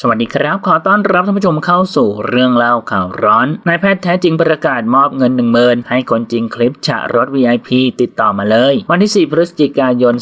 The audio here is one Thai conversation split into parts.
สวัสดีครับ ขอต้อนรับท่านผู้ชมเข้าสู่เรื่องเล่าข่าวร้อน นายแพทย์แท้จริงประกาศมอบเงิน1 0,000ให้คนจริงคลิปฉะรถ VIP ติดต่อมาเลย วันที่ 4 พฤศจิกายน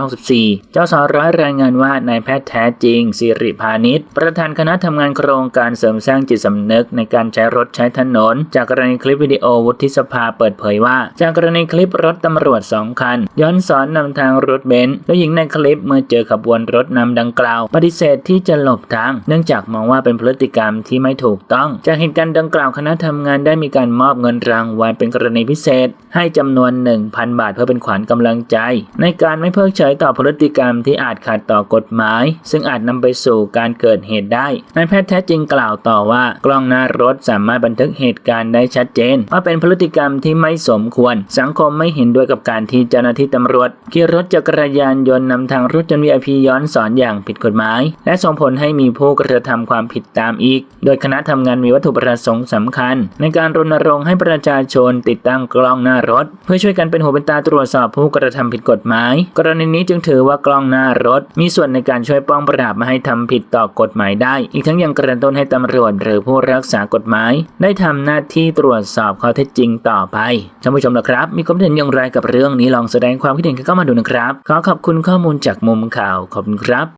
2564 เจ้าสาวร้อยรายงานว่านายแพทย์แท้จริงสิริพานิชประธานคณะทำงานโครงการเสริมสร้างจิตสำนึกในการใช้รถใช้ถนน จากกรณีคลิปวิดีโอวุฒิสภาเปิดเผยว่า จากกรณีคลิปรถตำรวจสองคัน ย้อนสอนนำทางรถเบนซ์และหญิงในคลิปเมื่อเจอขบวนรถนำดังกล่าว ปฏิเสธที่จะหลบทางเนื่องจากมองว่าเป็นพฤติกรรมที่ไม่ถูกต้อง จากเหตุการณ์ดังกล่าวคณะทำงานได้มีการมอบเงินรางวัลเป็นกรณีพิเศษ ให้จำนวน 1,000 บาทเพื่อเป็นขวัญกำลังใจ ในการไม่เพิกเฉยต่อพฤติกรรมที่อาจขัดต่อกฎหมาย ซึ่งอาจนำไปสู่การเกิดเหตุได้นายแพทย์แท้จริงกล่าวต่อว่ากล้องหน้ารถสามารถบันทึกเหตุการณ์ได้ชัดเจน ว่าเป็นพฤติกรรมที่ไม่สมควร สังคมไม่เห็นด้วยกับการที่เจ้าหน้าที่ตำรวจขี่รถจักรยานยนต์นำทางรถยนต์ VIP ย้อนสอนอย่างผิดกฎหมาย และส่งผลให้มีผู้กระทำความผิดตามอีก โดยคณะทำงานมีวัตถุประสงค์สำคัญ ในการรณรงค์ให้ประชาชนติดตั้งกล้องหน้ารถ เพื่อช่วยกันเป็นหูเป็นตาตรวจสอบผู้กระทำผิดกฎหมาย กรณีนี้จึงถือว่ากล้องหน้ารถ มีส่วนในการช่วยป้องปราบไม่ให้ทำผิดต่อกฎหมายได้ อีกทั้งยังกระตุ้นให้ตำรวจหรือผู้รักษากฎหมาย ได้ทำหน้าที่ตรวจสอบข้อเท็จจริงต่อไปท่านผู้ชมนะครับ มีความเห็นอย่างไรกับเรื่องนี้ลองแสดงความคิดเห็นกันเข้ามาดูนะครับ ขอขอบคุณข้อมูลจากมุมข่าวขอบคุณครับ